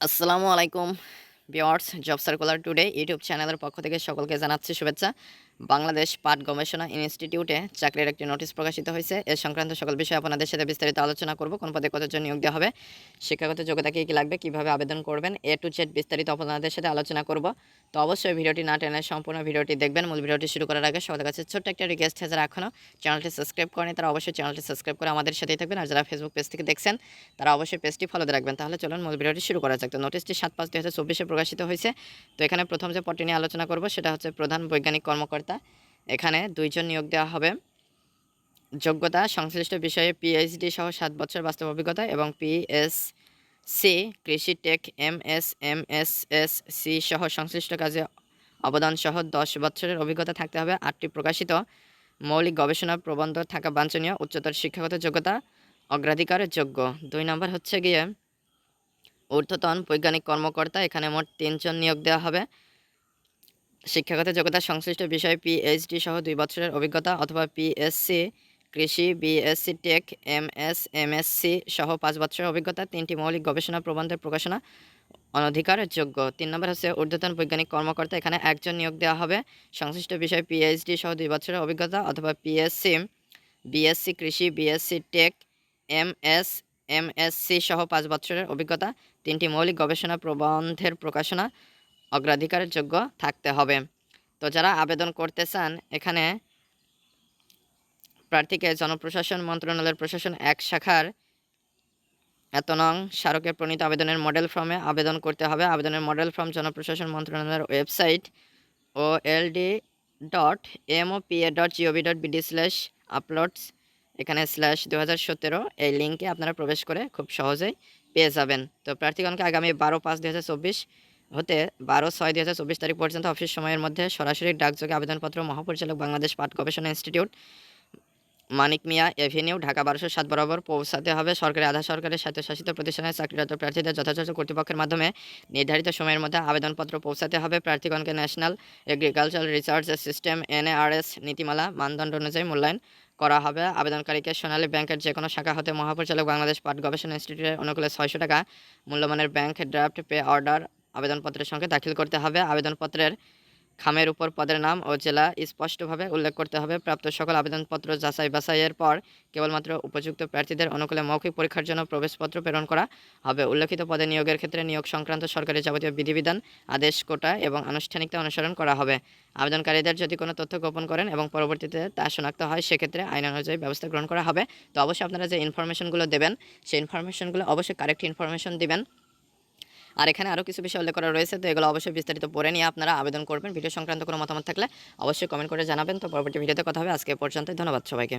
আসসালামু আলাইকুম। Bears job circular today YouTube চ্যানেলের পক্ষ থেকে সকলকে জানাচ্ছি শুভেচ্ছা। বাংলাদেশ পাট গবেষণা ইনস্টিটিউটে চাকরির একটি নোটিশ প্রকাশিত হয়েছে। এ সংক্রান্ত সকল বিষয়ে আপনাদের সাথে বিস্তারিত আলোচনা করব, কোন পদে কতজন নিয়োগ দেওয়া হবে, শিক্ষাগত যোগ্যতা কী কী লাগবে, কীভাবে আবেদন করবেন, এ টু জেড বিস্তারিত আপনাদের সাথে আলোচনা করব। তো অবশ্যই ভিডিওটি না টেনে সম্পূর্ণ ভিডিওটি দেখবেন। মূল ভিডিওটি শুরু করার আগে সবার কাছে ছোট্ট একটা রিকোয়েস্ট যারা এখনও চ্যানেলটি সাবস্ক্রাইব করেনি তারা অবশ্যই চ্যানেলটি সাবস্ক্রাইব করে আমাদের সাথেই থাকবেন। আর যারা ফেসবুক পেজ থেকে দেখছেন, তারা অবশ্যই পেজটি ফলোতে রাখবেন। তাহলে চলুন মূল ভিডিওটি শুরু করা যাক। তো নোটিশটি সাত পাঁচ দুই হাজার চব্বিশে প্রকাশিত হয়েছে। তো এখানে প্রথম যে পদটি নিয়ে আলোচনা করব সেটা হচ্ছে প্রধান বৈজ্ঞানিক কর্মকর্তা। এখানে দুইজন নিয়োগ দেওয়া হবে। যোগ্যতা, সংশ্লিষ্ট বিষয়ে পিএইচডি সহ সাত বছর বাস্তব অভিজ্ঞতা এবং পিএস সি কৃষি tech M S M S S C সহ সংশ্লিষ্ট কাজে অবদান সহ দশ বছরের অভিজ্ঞতা থাকতে হবে। আটটি প্রকাশিত। মৌলিক গবেষণা প্রবন্ধ থাকা বাঞ্ছনীয়। উচ্চতর শিক্ষাগত যোগ্যতা অগ্রাধিকারের যোগ্য দুই নম্বর হচ্ছে গিয়ে ঊর্ধ্বতন বৈজ্ঞানিক কর্মকর্তা, এখানে মোট তিনজন নিয়োগ দেওয়া হবে। শিক্ষাগত যোগ্যতা সংশ্লিষ্ট বিষয়ে পিএইচডি সহ দুই বছরের অভিজ্ঞতা অথবা পিএসসি কৃষি বিএসসি টেক এমএস এমএসসি সহ পাঁচ বছরের অভিজ্ঞতা, তিনটি মৌলিক গবেষণা প্রবন্ধের প্রকাশনা অনধিকার যোগ্য। তিন নম্বর হচ্ছে ঊর্ধ্বতন বৈজ্ঞানিক কর্মকর্তা, এখানে একজন নিয়োগ দেওয়া হবে। সংশ্লিষ্ট বিষয়ে পিএইচডি সহ দুই বছরের অভিজ্ঞতা অথবা পিএসসি বিএসসি কৃষি বিএসসি টেক এমএস এমএসসি সহ পাঁচ বছরের অভিজ্ঞতা, তিনটি মৌলিক গবেষণা প্রবন্ধের প্রকাশনা অগ্রাধিকারের যোগ্য থাকতে হবে। তো যারা আবেদন করতে চান, এখানে প্রার্থীকে জনপ্রশাসন মন্ত্রণালয়ের প্রশাসন এক শাখার এত নং স্মারকের প্রণীত আবেদনের মডেল ফর্মে আবেদন করতে হবে। আবেদনের মডেল ফর্ম জনপ্রশাসন মন্ত্রণালয়ের ওয়েবসাইট ও LD dot MOPA dot GOV dot BD slash uploads এখানে স্ল্যাশ দু এই লিঙ্কে আপনারা প্রবেশ করে খুব সহজেই পেয়ে যাবেন। তো প্রার্থীগণকে আগামী বারো পাঁচ দু হতে বারো ছয় দু তারিখ পর্যন্ত অফিস সময়ের মধ্যে সরাসরি ডাকযোগে আবেদনপত্র, মহাপরিচালক, বাংলাদেশ পাঠ গবেষণা ইনস্টিটিউট মানিক মিয়া এভিনিউ ঢাকা বারোশো সাত বরাবর পৌঁছাতে হবে। সরকারি আধা সরকারি স্বায়ত্তশাসিত প্রতিষ্ঠানের চাকরিরত প্রার্থীদের যথাযথ কর্তৃপক্ষের মাধ্যমে নির্ধারিত সময়ের মধ্যে আবেদনপত্র পৌঁছাতে হবে। প্রার্থীগণকে national agriculture research system NARS নীতিমালা মানদণ্ড অনুযায়ী মূল্যায়ন করা হবে। আবেদনকারীকে সোনালী ব্যাংকের যে কোনো শাখা হতে মহাপরিচালক বাংলাদেশ পাট গবেষণা ইনস্টিটিউটের অনুকূলে ছয়শো টাকা মূল্যমানের ব্যাংক ড্রাফট পে অর্ডার আবেদনপত্রের সঙ্গে দাখিল করতে হবে। আবেদনপত্রের খামের উপর পদের নাম ও জেলা স্পষ্টভাবে উল্লেখ করতে হবে। প্রাপ্ত সকল আবেদনপত্র যাচাই বাছাইয়ের পর কেবলমাত্র উপযুক্ত প্রার্থীদের অনুকূলে মৌখিক পরীক্ষার জন্য প্রবেশপত্র প্রেরণ করা হবে। উল্লেখিত পদে নিয়োগের ক্ষেত্রে নিয়োগ সংক্রান্ত সরকারি যাবতীয় বিধিবিধান, আদেশ, কোটা এবং আনুষ্ঠানিকতা অনুসরণ করা হবে। আবেদনকারীদের যদি কোনো তথ্য গোপন করেন এবং পরবর্তীতে তা শনাক্ত হয়, সেক্ষেত্রে আইন অনুযায়ী ব্যবস্থা গ্রহণ করা হবে। তো অবশ্যই আপনারা যে ইনফরমেশনগুলো দেবেন, সেই ইনফরমেশনগুলো অবশ্যই কারেক্ট ইনফরমেশন দিবেন। আর এখানে আরও কিছু বিষয় উল্লেখ করা রয়েছে, তো এগুলো অবশ্যই বিস্তারিত পড়ে নিয়ে আপনারা আবেদন করবেন। ভিডিও সংক্রান্ত কোনো মতামত থাকলে অবশ্যই কমেন্ট করে জানাবেন। তো পরবর্তী ভিডিওতে কথা হবে। আজকে পর্যন্ত ধন্যবাদ সবাইকে।